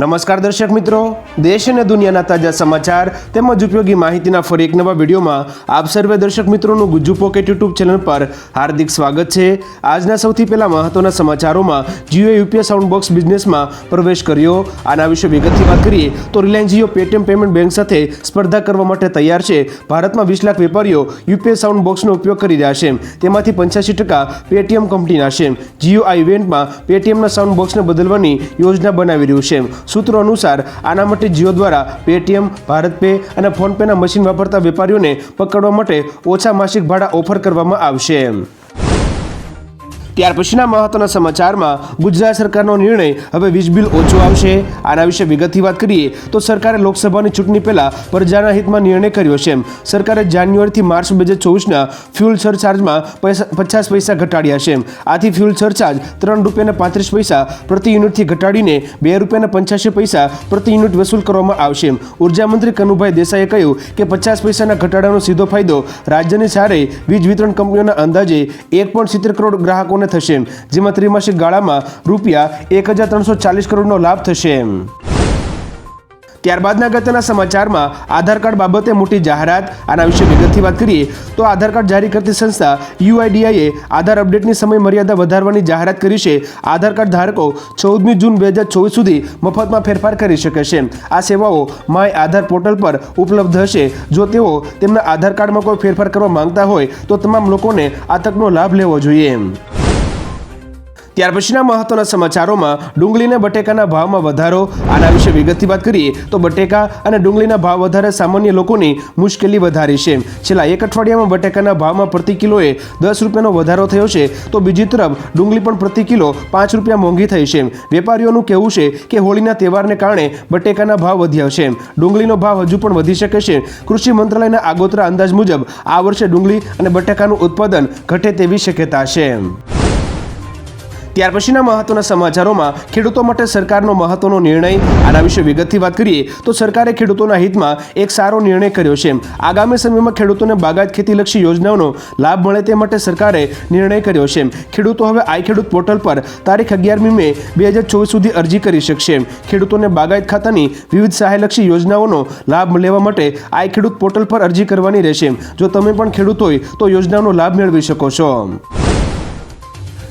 નમસ્કાર દર્શક મિત્રો. દેશ અને દુનિયાના તાજા સમાચાર તેમજ ઉપયોગી માહિતીના ફરી એક નવા વિડીયોમાં આપ સર્વે દર્શક મિત્રોનું ગુજ્જુ પોકેટ યુટ્યુબ ચેનલ પર હાર્દિક સ્વાગત છે. આજના સૌથી પહેલા મહત્વના સમાચારોમાં જીઓ યુપીઆઈ સાઉન્ડ બોક્સ બિઝનેસમાં પ્રવેશ કર્યો. આના વિશે વિગતથી વાત કરીએ તો Reliance Jio Paytm payment bank સાથે સ્પર્ધા કરવા માટે તૈયાર છે. ભારતમાં વીસ લાખ વેપારીઓ યુપીઆઈ સાઉન્ડ બોક્સનો ઉપયોગ કરી રહ્યા છે. તેમાંથી પંચ્યાસી ટકા પેટીએમ કંપનીના છે. જીઓ આ ઇવેન્ટમાં પેટીએમના સાઉન્ડ બોક્સને બદલવાની યોજના બનાવી રહ્યું છે. સૂત્રો અનુસાર આના માટે જીઓ દ્વારા પેટીએમ ભારત પે અને ફોનપેના મશીન વાપરતા વેપારીઓને પકડવા માટે ઓછા માસિક ભાડા ઓફર કરવામાં આવશે. ત્યાર પછીના મહત્વના સમાચારમાં ગુજરાત સરકારનો નિર્ણય હવે વીજ બિલ ઓછું આવશે. આના વિશે વિગતથી વાત કરીએ તો સરકારે લોકસભાની ચૂંટણી પહેલા પ્રજાના હિતમાં નિર્ણય કર્યો છે સરકારે જાન્યુઆરીથી માર્ચ બે હજાર ચોવીસના ફ્યુલ સરચાર્જમાં પૈસા પચાસ પૈસા ઘટાડ્યા છે આથી ફ્યુલ સરચાર્જ ત્રણ રૂપિયાના પાંત્રીસ પૈસા પ્રતિ યુનિટથી ઘટાડીને બે રૂપિયાના પંચ્યાસી પૈસા પ્રતિ યુનિટ વસૂલ કરવામાં આવશે ઊર્જા મંત્રી કનુભાઈ દેસાઈએ કહ્યું કે પચાસ પૈસાના ઘટાડાનો સીધો ફાયદો રાજ્યની સારી વીજ વિતરણ કંપનીઓના અંદાજે એક પોઈન્ટ સિત્તેર કરોડ ગ્રાહકોને થશે. જેમાં ત્રિમાસિક ગાળામાં રૂપિયા એક હજાર ત્રણસો ચાલીસ કરોડનો લાભ થશે. ત્યારબાદના અગત્યના સમાચારમાં આધાર કાર્ડ બાબતે મોટી જાહેરાત. આના વિશે વિગતથી વાત કરીએ, તો આધાર કાર્ડ જારી કરતી સંસ્થા યુઆઈડીઆઈએ આધાર અપડેટની સમય મર્યાદા વધારવાની જાહેરાત કરી છે. આધાર કાર્ડ ધારકો ચૌદમી જૂન બે હજાર ચોવીસ સુધી મફતમાં ફેરફાર કરી શકે છે. આ સેવાઓ માય આધાર પોર્ટલ પર ઉપલબ્ધ હશે. જો તેઓ તેમના આધાર કાર્ડમાં કોઈ ફેરફાર કરવા માંગતા હોય, તો તમામ લોકોને આ તકનો લાભ લેવો જોઈએ. ત્યાર પછીના મહત્વના સમાચારોમાં ડુંગળી અને બટેકાના ભાવમાં વધારો, આના વિશે વિગતથી વાત કરીએ તો બટેકા અને ડુંગળીના ભાવ વધારે સામાન્ય લોકોની મુશ્કેલી વધારી છે. છેલ્લા એક અઠવાડિયામાં બટેકાના ભાવમાં પ્રતિ કિલોએ દસ રૂપિયાનો વધારો થયો છે. તો બીજી તરફ, ડુંગળી પણ પ્રતિ કિલો પાંચ રૂપિયા મોંઘી થઈ છે. વેપારીઓનું કહેવું છે કે હોળીના તહેવારને કારણે બટેકાના ભાવ વધ્યા છે. ડુંગળીનો ભાવ હજુ પણ વધી શકે છે. કૃષિ મંત્રાલયના આગોતરા અંદાજ મુજબ, આ વર્ષે ડુંગળી અને બટેકાનું ઉત્પાદન ઘટે તેવી શક્યતા છે. ત્યાર પછીના મહત્વના સમાચારોમાં ખેડૂતો માટે સરકારનો મહત્વનો નિર્ણય. આના વિશે વિગતથી વાત કરીએ, તો સરકારે ખેડૂતોના હિતમાં એક સારો નિર્ણય કર્યો છે. આગામી સમયમાં ખેડૂતોને બાગાયત ખેતીલક્ષી યોજનાઓનો લાભ મળે તે માટે સરકારે નિર્ણય કર્યો છે. ખેડૂતો હવે આઈ ખેડૂત પોર્ટલ પર તારીખ અગિયારમી મે બે હજાર ચોવીસ સુધી અરજી કરી શકશે. ખેડૂતોને બાગાયત ખાતાની વિવિધ સહાયલક્ષી યોજનાઓનો લાભ લેવા માટે આઈ ખેડૂત પોર્ટલ પર અરજી કરવાની રહેશે. જો તમે પણ ખેડૂત હોય, તો યોજનાનો લાભ મેળવી શકો છો.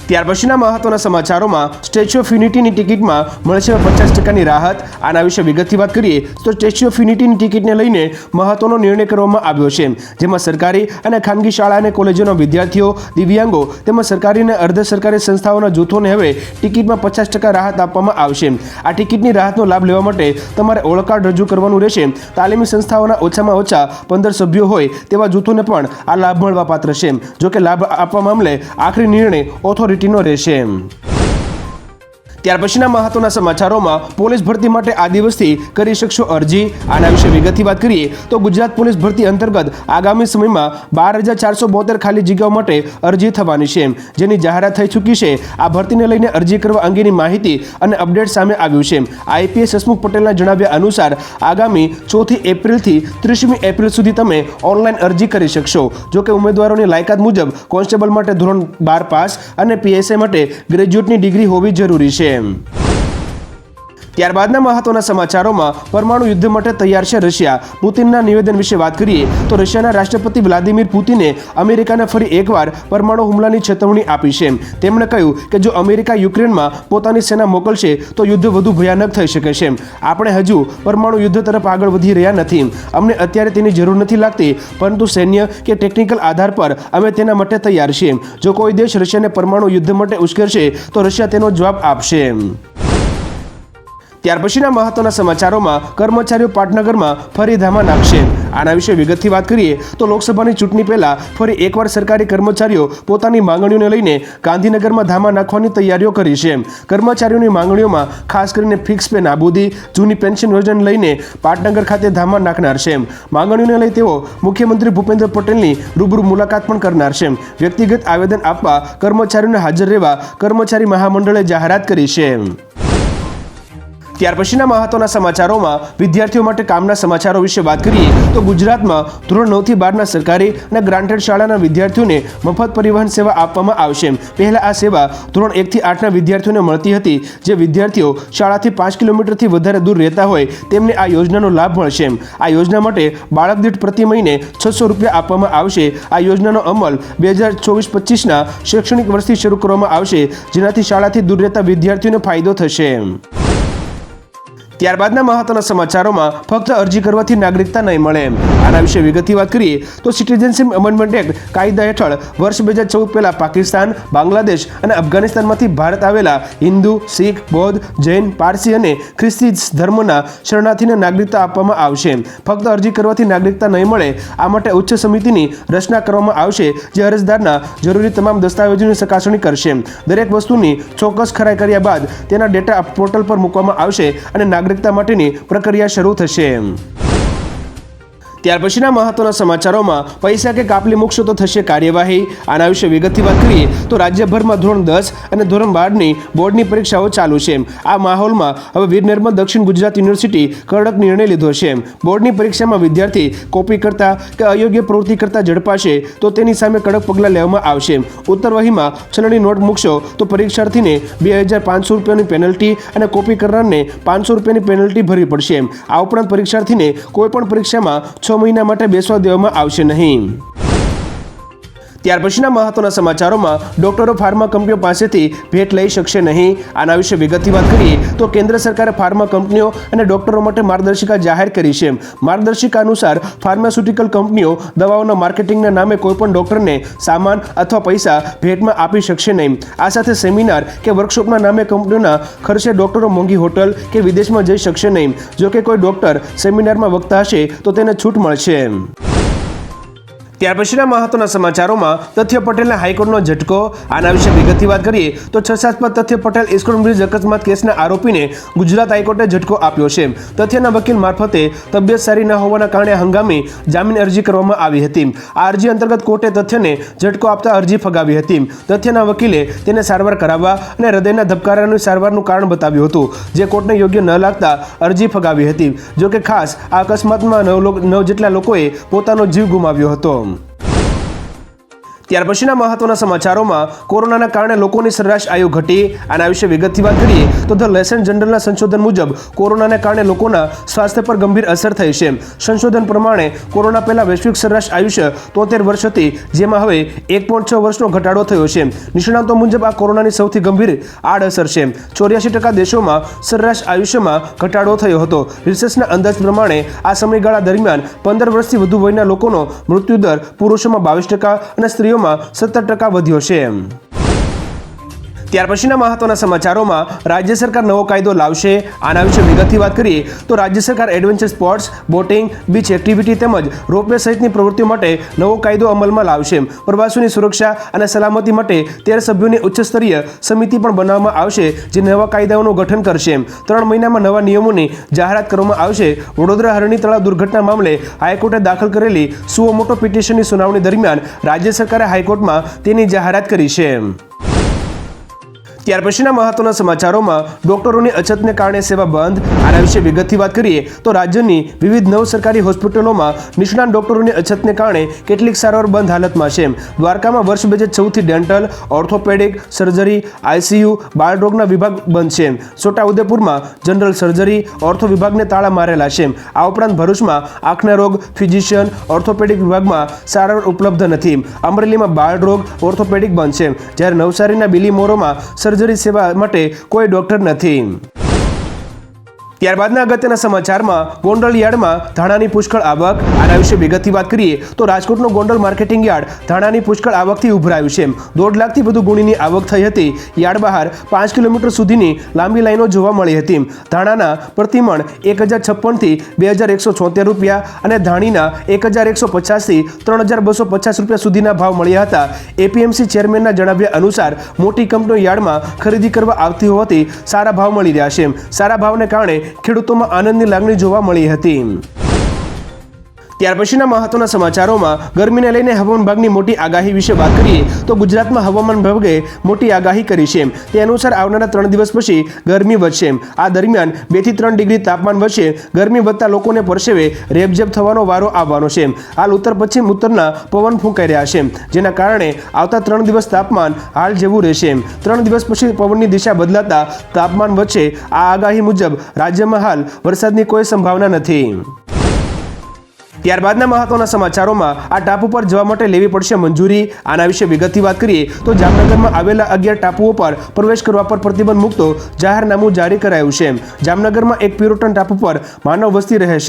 ત્યાર પછીના મહત્વના સમાચારોમાં સ્ટેચ્યુ ઓફ યુનિટીની ટિકિટમાં મળશે પચાસ ટકાની રાહત. આના વિશે વિગતથી વાત કરીએ, તો સ્ટેચ્યુ ઓફ યુનિટીની ટિકિટને લઈને મહત્વનો નિર્ણય કરવામાં આવ્યો છે. જેમાં સરકારી અને ખાનગી શાળા અને કોલેજોના વિદ્યાર્થીઓ, દિવ્યાંગો તેમજ સરકારી અને અર્ધ સરકારી સંસ્થાઓના જૂથોને હવે ટિકિટમાં પચાસ ટકા રાહત આપવામાં આવશે. આ ટિકિટની રાહતનો લાભ લેવા માટે તમારે ઓળખ રજૂ કરવાનું રહેશે. તાલીમી સંસ્થાઓના ઓછામાં ઓછા પંદર સભ્યો હોય તેવા જૂથોને પણ આ લાભ મળવા પાત્ર છે. જોકે લાભ આપવા મામલે આખરી નિર્ણય ઓથોરિટી ઓથોરિટીનો રહેશે ત્યાર પછીના મહત્વના સમાચારોમાં પોલીસ ભરતી માટે આ દિવસથી કરી શકશો અરજી. આના વિશે વિગતથી વાત કરીએ તો ગુજરાત પોલીસ ભરતી અંતર્ગત આગામી સમયમાં બાર હજાર ચારસો બોતેર ખાલી જગ્યાઓ માટે અરજી થવાની છે. જેની જાહેરાત થઈ ચૂકી છે. આ ભરતીને લઈને અરજી કરવા અંગેની માહિતી અને અપડેટ સામે આવ્યું છે. આઈપીએસ હસમુખ પટેલના જણાવ્યા અનુસાર આગામી ચોથી એપ્રિલથી ત્રીસમી એપ્રિલ સુધી તમે ઓનલાઈન અરજી કરી શકશો. જોકે ઉમેદવારોની લાયકાત મુજબ કોન્સ્ટેબલ માટે ધોરણ બાર પાસ અને પીએસઆઈ માટે ગ્રેજ્યુએટની ડિગ્રી હોવી જરૂરી છે. time. ત્યારબાદના મહત્વના સમાચારોમાં પરમાણુ યુદ્ધ માટે તૈયાર છે રશિયા. પુતિનના નિવેદન વિશે વાત કરીએ તો રશિયાના રાષ્ટ્રપતિ વ્લાદિમીર પુતિને અમેરિકાને ફરી એકવાર પરમાણુ હુમલાની ચેતવણી આપી છે. તેમણે કહ્યું કે જો અમેરિકા યુક્રેનમાં પોતાની સેના મોકલશે, તો યુદ્ધ વધુ ભયાનક થઈ શકે છે. આપણે હજુ પરમાણુ યુદ્ધ તરફ આગળ વધી રહ્યા નથી. અમને અત્યારે તેની જરૂર નથી લાગતી, પરંતુ સૈન્ય કે ટેકનિકલ આધાર પર અમે તેના માટે તૈયાર છીએ. જો કોઈ દેશ રશિયાને પરમાણુ યુદ્ધ માટે ઉશ્કેરશે, તો રશિયા તેનો જવાબ આપશે. ત્યાર પછીના મહત્વના સમાચારોમાં કર્મચારીઓ પાટનગરમાં ફરી ધામા નાખશે. આના વિશે વિગતથી વાત કરીએ તો લોકસભાની ચૂંટણી પહેલા ફરી એકવાર સરકારી કર્મચારીઓ પોતાની માંગણીઓને લઈને ગાંધીનગરમાં ધામા નાખવાની તૈયારીઓ કરી છે. કર્મચારીઓની માંગણીઓમાં ખાસ કરીને ફિક્સ પે નાબૂદી, જૂની પેન્શન યોજના લઈને પાટનગર ખાતે ધામા નાખનાર છે. માંગણીઓને લઈ તેઓ મુખ્યમંત્રી ભૂપેન્દ્ર પટેલની રૂબરૂ મુલાકાત પણ કરનાર છે. વ્યક્તિગત આવેદન આપવા કર્મચારીઓને હાજર રહેવા કર્મચારી મહામંડળે જાહેરાત કરી છે. ત્યાર પછીના મહત્વના સમાચારોમાં વિદ્યાર્થીઓ માટે કામના સમાચારો વિશે વાત કરીએ તો ગુજરાતમાં ધોરણ નવથી બારના સરકારી અને ગ્રાન્ટેડ શાળાના વિદ્યાર્થીઓને મફત પરિવહન સેવા આપવામાં આવશે. પહેલા આ સેવા ધોરણ એકથી આઠના વિદ્યાર્થીઓને મળતી હતી, જે વિદ્યાર્થીઓ શાળાથી પાંચ કિલોમીટરથી વધારે દૂર રહેતા હોય તેમને આ યોજનાનો લાભ મળશે. આ યોજના માટે બાળક દીઠ પ્રતિ મહિને છસો રૂપિયા આપવામાં આવશે. આ યોજનાનો અમલ બે હજાર ચોવીસ પચીસના શૈક્ષણિક વર્ષથી શરૂ કરવામાં આવશે, જેનાથી શાળાથી દૂર રહેતા વિદ્યાર્થીઓને ફાયદો થશે. ત્યારબાદના મહત્વના સમાચારોમાં ફક્ત અરજી કરવાથી નાગરિકતા નહીં મળે. આના વિશે વિગતથી વાત કરીએ, તો સિટીઝનશીપ અમેન્ડમેન્ટ એક્ટ કાયદા હેઠળ વર્ષ બે હજાર ચૌદ પહેલા પાકિસ્તાન, બાંગ્લાદેશ અને અફઘાનિસ્તાનમાંથી ભારત આવેલા હિન્દુ, શીખ, બૌદ્ધ, જૈન, પારસી અને ખ્રિસ્તી ધર્મના શરણાર્થીને નાગરિકતા આપવામાં આવશે. ફક્ત અરજી કરવાથી નાગરિકતા નહીં મળે, આ માટે ઉચ્ચ સમિતિની રચના કરવામાં આવશે, જે અરજદારના જરૂરી તમામ દસ્તાવેજોની ચકાસણી કરશે. દરેક વસ્તુની ચોક્કસ ખરાઈ કર્યા બાદ તેના ડેટા પોર્ટલ પર મૂકવામાં આવશે અને નાગરિકતા માટેની પ્રક્રિયા શરૂ થશે. ત્યાર પછીના મહત્વના સમાચારોમાં પૈસા કે કાપલી મૂકશો તો થશે કાર્યવાહી. આના વિશે વિગતથી વાત કરીએ તો રાજ્યભરમાં ધોરણ દસ અને ધોરણ બારની બોર્ડની પરીક્ષાઓ ચાલુ છે. આ માહોલમાં હવે વીર નિર્મલ દક્ષિણ ગુજરાત યુનિવર્સિટી કડક નિર્ણય લીધો છે. બોર્ડની પરીક્ષામાં વિદ્યાર્થી કોપી કરતા કે અયોગ્ય પ્રવૃત્તિ કરતા ઝડપાશે તો તેની સામે કડક પગલાં લેવામાં આવશે. ઉત્તરવહીમાં છલણી નોટ મૂકશો તો પરીક્ષાર્થીને બે હજાર પાંચસો રૂપિયાની પેનલ્ટી અને કોપી કરનારને પાંચસો રૂપિયાની પેનલ્ટી ભરવી પડશે. આ ઉપરાંત પરીક્ષાર્થીને કોઈપણ પરીક્ષામાં છ મહિના માટે બેસવા દેવામાં આવશે નહીં. ત્યાર પછીના મહત્વના સમાચારોમાં ડોક્ટરો ફાર્મા કંપનીઓ પાસેથી ભેટ લઈ શકશે નહીં. આના વિશે વિગતથી વાત કરીએ તો કેન્દ્ર સરકારે ફાર્મા કંપનીઓ અને ડોક્ટરો માટે માર્ગદર્શિકા જાહેર કરી છે. માર્ગદર્શિકા અનુસાર ફાર્માસ્યુટિકલ કંપનીઓ દવાઓના માર્કેટિંગના નામે કોઈપણ ડોક્ટરને સામાન અથવા પૈસા ભેટમાં આપી શકશે નહીં. આ સાથે સેમિનાર કે વર્કશોપના નામે કંપનીઓના ખર્ચે ડોક્ટરો મોંઘી હોટલ કે વિદેશમાં જઈ શકશે નહીં. જો કે કોઈ ડોક્ટર સેમિનારમાં વક્તા હશે તો તેને છૂટ મળશે. ત્યાર પછીના મહત્વના સમાચારોમાં તથ્ય પટેલને હાઈકોર્ટનો ઝટકો, આના વિશે વિગતથી વાત કરીએ તો છસાસ્પદ તથ્ય પટેલ ઇસ્કોન બ્રિજ અકસ્માત કેસના આરોપીને ગુજરાત હાઈકોર્ટે ઝટકો આપ્યો છે. તથ્યના વકીલ મારફતે તબિયત સારી ન હોવાના કારણે હંગામી જામીન અરજી કરવામાં આવી હતી. આ અરજી અંતર્ગત કોર્ટે તથ્યને ઝટકો આપતા અરજી ફગાવી હતી. તથ્યના વકીલે તેને સારવાર કરાવવા અને હૃદયના ધબકારાની સારવારનું કારણ બતાવ્યું હતું, જે કોર્ટને યોગ્ય ન લાગતા અરજી ફગાવી હતી. જોકે ખાસ આ અકસ્માતમાં નવ નવ જેટલા લોકોએ પોતાનો જીવ ગુમાવ્યો હતો. ત્યાર પછીના મહત્વના સમાચારોમાં કોરોનાના કારણે લોકોની સરેરાશ આયુ ઘટી આના વિશે વિગતથી વાત કરીએ તો ધ લેસન જનરલના સંશોધન મુજબ કોરોનાને કારણે લોકોના સ્વાસ્થ્ય પર ગંભીર અસર થઈ છે. સંશોધન પ્રમાણે કોરોના પહેલા વૈશ્વિક સરેરાશ આયુષ્ય તોતેર વર્ષ હતી, જેમાં હવે એક પોઈન્ટ છ વર્ષનો ઘટાડો થયો છે. નિષ્ણાંતો મુજબ આ કોરોનાની સૌથી ગંભીર આડઅસર છે. ચોર્યાસી ટકા દેશોમાં સરેરાશ આયુષ્યમાં ઘટાડો થયો હતો. રિસર્ચના અંદાજ પ્રમાણે આ સમયગાળા દરમિયાન પંદર વર્ષથી વધુ વયના લોકોનો મૃત્યુદર પુરુષોમાં બાવીસ ટકા અને સ્ત્રીઓમાં સત્તર ટકા વધ્યો છે. ત્યાર પછીના મહત્વના સમાચારોમાં રાજ્ય સરકાર નવો કાયદો લાવશે, આના વિશે વિગતથી વાત કરીએ તો રાજ્ય સરકાર adventure sports, boating, beach activity તેમજ રોપવે સહિતની પ્રવૃત્તિઓ માટે નવો કાયદો અમલમાં લાવશે. પ્રવાસીઓની સુરક્ષા અને સલામતી માટે તેર સભ્યોની ઉચ્ચસ્તરીય સમિતિ પણ બનાવવામાં આવશે, જે નવા કાયદાઓનું ગઠન કરશે. ત્રણ મહિનામાં નવા નિયમોની જાહેરાત કરવામાં આવશે. વડોદરા હરણી તળાવ દુર્ઘટના મામલે હાઈકોર્ટે દાખલ કરેલી સુઓ મોટો પિટિશનની સુનાવણી દરમિયાન રાજ્ય સરકારે હાઈકોર્ટમાં તેની જાહેરાત કરી છે. ત્યાર પછીના મહત્વના સમાચારોમાં ડોક્ટરોની અછતને કારણે સેવા બંધ. આના વિશે વિગતથી વાત કરીએ તો રાજ્યની વિવિધ નવ સરકારી હોસ્પિટલોમાં નિષ્ણાત ડોક્ટરોની અછતને કારણે કેટલીક સારવાર બંધ હાલતમાં છે. દ્વારકામાં વર્ષ બે હજાર ચૌદથી ડેન્ટલ, ઓર્થોપેડિક સર્જરી આઈસીયુ બાળરોગના વિભાગ બંધ છે. છોટાઉદેપુરમાં જનરલ સર્જરી, ઓર્થો વિભાગને તાળા મારેલા છે. આ ઉપરાંત ભરૂચમાં આંખના રોગ, ફિઝિશિયન, ઓર્થોપેડિક વિભાગમાં સારવાર ઉપલબ્ધ નથી. અમરેલીમાં બાળરોગ, ઓર્થોપેડિક બંધ છે. જ્યારે નવસારીના બિલીમોરોમાં સર્જરી સેવા માટે કોઈ ડોક્ટર નથી. ત્યારબાદના અગત્યના સમાચારમાં ગોંડલ યાર્ડમાં ધાણાની પુષ્કળ આવક. આના વિશે વિગતથી વાત કરીએ તો રાજકોટનું ગોંડલ માર્કેટિંગ યાર્ડ ધાણાની પુષ્કળ આવકથી ઉભરાયું છે. દોઢ લાખથી વધુ ગુણીની આવક થઈ હતી. યાર્ડ બહાર પાંચ કિલોમીટર સુધીની લાંબી લાઈનો જોવા મળી હતી. ધાણાના પ્રતિમણ એક હજાર છપ્પનથી બે હજાર એકસો છોતેર રૂપિયા અને ધાણીના એક હજાર એકસો પચાસથી ત્રણ હજાર બસો પચાસ રૂપિયા સુધીના ભાવ મળ્યા હતા. એપીએમસી ચેરમેનના જણાવ્યા અનુસાર, મોટી કંપનીઓ યાર્ડમાં ખરીદી કરવા આવતી હોવાથી સારા ભાવ મળી રહ્યા છે. સારા ભાવને કારણે ખેડૂતોમાં આનંદની લાગણી જોવા મળી હતી. ત્યાર પછીના મહત્વના સમાચારોમાં ગરમીને લઈને હવામાન વિભાગની મોટી આગાહી વિશે વાત કરીએ તો ગુજરાતમાં હવામાન વિભાગે મોટી આગાહી કરી છે તે અનુસાર આવનારા ત્રણ દિવસ પછી ગરમી વધશે આ દરમિયાન બેથી ત્રણ ડિગ્રી તાપમાન વધશે, ગરમી વધતા લોકોને પરસેવે રેબઝેબ થવાનો વારો આવવાનો છે હાલ ઉત્તર પશ્ચિમ ઉત્તરના પવન ફૂંકાઈ રહ્યા છે જેના કારણે આવતા ત્રણ દિવસ તાપમાન હાલ જેવું રહેશે ત્રણ દિવસ પછી પવનની દિશા બદલાતા તાપમાન વધશે. આ આગાહી મુજબ રાજ્યમાં હાલ વરસાદની કોઈ સંભાવના નથી. ત્યારબાદના મહત્વના સમાચારોમાં આ ટાપુ પર જવા માટે લેવી પડશે મંજૂરી. આના વિશે વિગતથી વાત કરીએ તો જામનગરમાં આવેલા અગિયાર ટાપુઓ પર પ્રવેશ કરવા પર પ્રતિબંધ મૂકતો જાહેરનામું જારી કરાયું છે. જામનગરમાં એક પ્યુરોટન ટાપુ પર માનવ વસ્તી રહે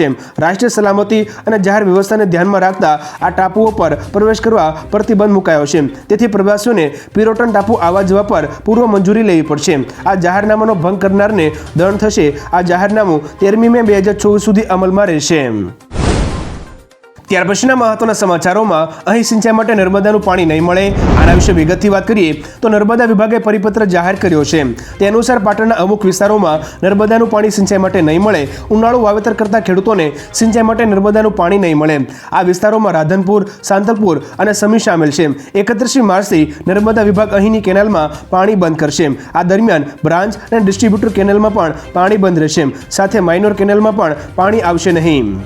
રાષ્ટ્રીય સલામતી અને જાહેર વ્યવસ્થાને ધ્યાનમાં રાખતા આ ટાપુઓ પર પ્રવેશ કરવા પ્રતિબંધ મુકાયો છે. તેથી પ્રવાસીઓને પ્યુરોટન ટાપુ આવવા જવા પર પૂર્વ મંજૂરી લેવી પડશે. આ જાહેરનામાનો ભંગ કરનારને દંડ થશે. આ જાહેરનામું તેરમી મે બે હજાર ચોવીસ સુધી અમલમાં રહેશે. ત્યાર પછીના મહત્વના સમાચારોમાં અહીં સિંચાઈ માટે નર્મદાનું પાણી નહીં મળે, આના વિશે વિગતથી વાત કરીએ તો નર્મદા વિભાગે પરિપત્ર જાહેર કર્યો છે. તે અનુસાર પાટણના અમુક વિસ્તારોમાં નર્મદાનું પાણી સિંચાઈ માટે નહીં મળે, ઉનાળુ વાવેતર કરતા ખેડૂતોને સિંચાઈ માટે નર્મદાનું પાણી નહીં મળે. આ વિસ્તારોમાં રાધનપુર, સાંતલપુર અને સમી સામેલ છે. એકત્રીસમી માર્ચથી નર્મદા વિભાગ અહીંની કેનાલમાં પાણી બંધ કરશે. આ દરમિયાન બ્રાન્ચ અને ડિસ્ટ્રીબ્યુટર કેનાલમાં પણ પાણી બંધ રહેશે. સાથે માઇનોર કેનાલમાં પણ પાણી આવશે નહીં.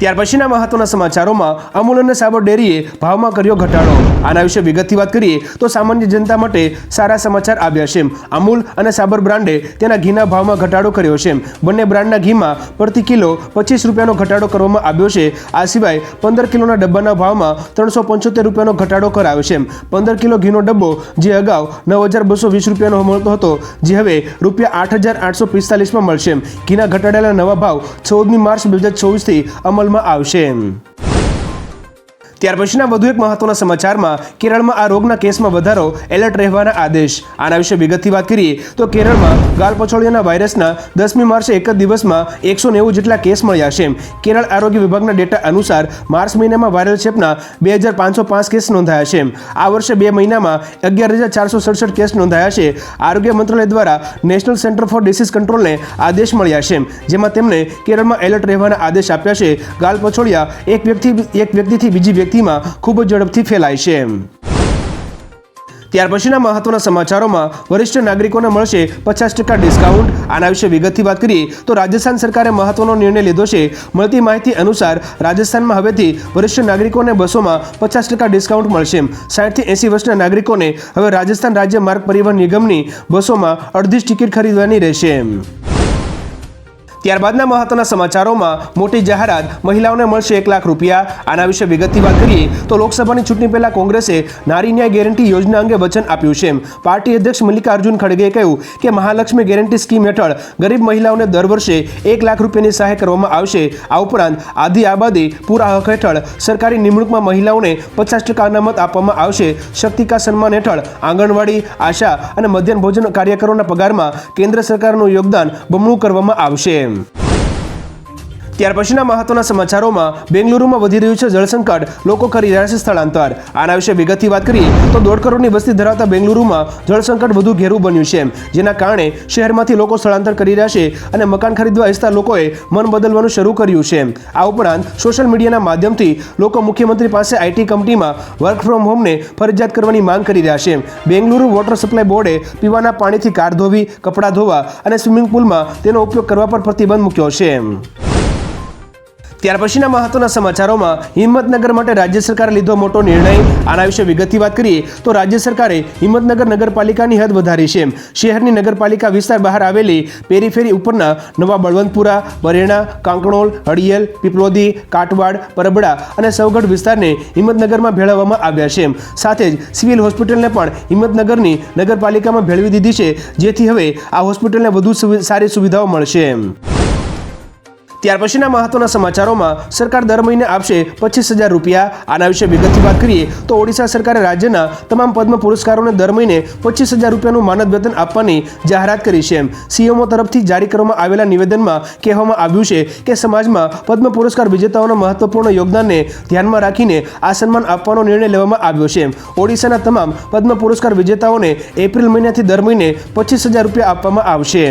ત્યાર પછીના મહત્વના સમાચારોમાં અમૂલ અને સાબર ડેરીએ ભાવમાં કર્યો ઘટાડો. આના વિશે વિગતથી વાત કરીએ તો સામાન્ય જનતા માટે સારા સમાચાર આવ્યા છે. અમૂલ અને સાબર બ્રાન્ડે તેના ઘીના ભાવમાં ઘટાડો કર્યો છે. બંને બ્રાન્ડના ઘીમાં પ્રતિ કિલો પચીસ રૂપિયાનો ઘટાડો કરવામાં આવ્યો છે. આ સિવાય પંદર કિલોના ડબ્બાના ભાવમાં ત્રણસો પંચોતેર રૂપિયાનો ઘટાડો કરાયો છે. પંદર કિલો ઘીનો ડબ્બો જે અગાઉ નવ હજાર બસો વીસ રૂપિયાનો મળતો હતો, જે હવે રૂપિયા આઠ હજાર આઠસો પિસ્તાલીસમાં મળશે. ઘીના ઘટાડેલા નવા ભાવ ચૌદમી માર્ચ બે હજાર ચોવીસથી અમલમાં આવશે ત્યાર પછીના વધુ એક મહત્વના સમાચારમાં, કેરળમાં આ રોગના કેસમાં વધારો એલર્ટ રહેવાના આદેશ. આના વિશે વિગતથી વાત કરીએ, તો કેરળમાં ગાલ પછોડિયાના વાયરસના દસમી માર્ચે એક જ દિવસમાં એકસો નેવું જેટલા કેસ મળ્યા છે. કેરળ આરોગ્ય વિભાગના ડેટા અનુસાર, માર્ચ મહિનામાં વાયરલ ચેપના બે હજાર પાંચસો પાંચ કેસ નોંધાયા છે. આ વર્ષે બે મહિનામાં અગિયાર હજાર ચારસો સડસઠ કેસ નોંધાયા છે. આરોગ્ય મંત્રાલય દ્વારા નેશનલ સેન્ટર ફોર ડિસીઝ કંટ્રોલને આદેશ મળ્યા છે, જેમાં તેમણે કેરળમાં એલર્ટ રહેવાના આદેશ આપ્યા છે. ગાલ પછોડિયા એક વ્યક્તિ, એક વ્યક્તિથી બીજી વ્યક્તિમાં ખૂબ ઝડપથી ફેલાય છે. ત્યાર પછીના મહત્વના સમાચારોમાં વરિષ્ઠ નાગરિકોને મળશે પચાસ ટકા ડિસ્કાઉન્ટ. આના વિશે વિગતથી વાત કરીએ તો રાજસ્થાન સરકારે મહત્વનો નિર્ણય લીધો છે. મળતી માહિતી અનુસાર રાજસ્થાનમાં હવેથી વરિષ્ઠ નાગરિકોને બસોમાં પચાસ ટકા ડિસ્કાઉન્ટ મળશે. સાઠથી એંસી વર્ષના નાગરિકોને હવે રાજસ્થાન રાજ્ય માર્ગ પરિવહન નિગમની બસોમાં અડધી જ ટિકિટ ખરીદવાની રહેશે. ત્યારબાદના મહત્વના સમાચારોમાં મોટી જાહેરાત મહિલાઓને મળશે એક લાખ રૂપિયા. આના વિશે વિગતથી વાત કરીએ તો લોકસભાની ચૂંટણી પહેલા કોંગ્રેસે નારી ન્યાય ગેરંટી યોજના અંગે વચન આપ્યું છે પાર્ટી અધ્યક્ષ મલ્લિકાર્જુન ખડગેએ કહ્યું કે મહાલક્ષ્મી ગેરંટી સ્કીમ હેઠળ ગરીબ મહિલાઓને દર વર્ષે એક લાખ રૂપિયાની સહાય કરવામાં આવશે. આ ઉપરાંત આધી આબાદી પૂરા હક હેઠળ સરકારી નિમણૂકમાં મહિલાઓને પચાસ ટકા અનામત આપવામાં આવશે. શક્તિકા સન્માન હેઠળ આંગણવાડી, આશા અને મધ્યાહન ભોજન કાર્યકરોના પગારમાં કેન્દ્ર સરકારનું યોગદાન બમણું કરવામાં આવશે. Bye. ત્યાર પછીના મહત્વના સમાચારોમાં બેંગલુરુમાં વધી રહ્યું છે જળસંકટ. લોકો કરી રહ્યા છે સ્થળાંતર. આના વિશે વિગતથી વાત કરીએ તો દોઢ કરોડની વસ્તી ધરાવતા બેંગલુરુમાં જળસંકટ વધુ ઘેરું બન્યું છે જેના કારણે શહેરમાંથી લોકો સ્થળાંતર કરી રહ્યા છે અને મકાન ખરીદવા ઇચ્છતા લોકોએ મન બદલવાનું શરૂ કર્યું છે આ ઉપરાંત સોશિયલ મીડિયાના માધ્યમથી લોકો મુખ્યમંત્રી પાસે આઈટી કંપનીમાં વર્ક ફ્રોમ હોમને ફરજિયાત કરવાની માંગ કરી રહ્યા છે બેંગલુરુ વોટર સપ્લાય બોર્ડે પીવાના પાણીથી કાર ધોવી, કપડાં ધોવા અને સ્વિમિંગ પુલમાં તેનો ઉપયોગ કરવા પર પ્રતિબંધ મૂક્યો છે ત્યાર પછીના મહત્વના સમાચારોમાં હિંમતનગર માટે રાજ્ય સરકારે લીધો મોટો નિર્ણય. આના વિશે વિગતથી વાત કરીએ તો રાજ્ય સરકારે હિંમતનગર નગરપાલિકાની હદ વધારી છે. શહેરની નગરપાલિકા વિસ્તાર બહાર આવેલી પેરીફેરી ઉપરના નવા બળવંતપુરા, બરેણા, કાંકણોલ હડિયલ પીપલોદી કાટવાડ પરબડા અને સૌગઢ વિસ્તારને હિંમતનગરમાં ભેળવવામાં આવ્યા છે. સાથે જ સિવિલ હોસ્પિટલને પણ હિંમતનગરની નગરપાલિકામાં ભેળવી દીધી છે. જેથી હવે આ હોસ્પિટલને વધુ સારી સુવિધાઓ મળશે. ત્યાર પછીના મહત્વના સમાચારોમાં સરકાર દર મહિને આપશે પચીસ હજાર રૂપિયા. આના વિશે વિગતથી વાત કરીએ તો ઓડિશા સરકારે રાજ્યના તમામ પદ્મ પુરસ્કારોને દર મહિને પચીસ હજાર રૂપિયાનું માનદ વેતન આપવાની જાહેરાત કરી છે. સીએમઓ તરફથી જારી કરવામાં આવેલા નિવેદનમાં કહેવામાં આવ્યું છે કે સમાજમાં પદ્મ પુરસ્કાર વિજેતાઓના મહત્વપૂર્ણ યોગદાનને ધ્યાનમાં રાખીને આ સન્માન આપવાનો નિર્ણય લેવામાં આવ્યો છે. ઓડિશાના તમામ પદ્મ પુરસ્કાર વિજેતાઓને એપ્રિલ મહિનાથી દર મહિને પચીસ હજાર રૂપિયા આપવામાં આવશે.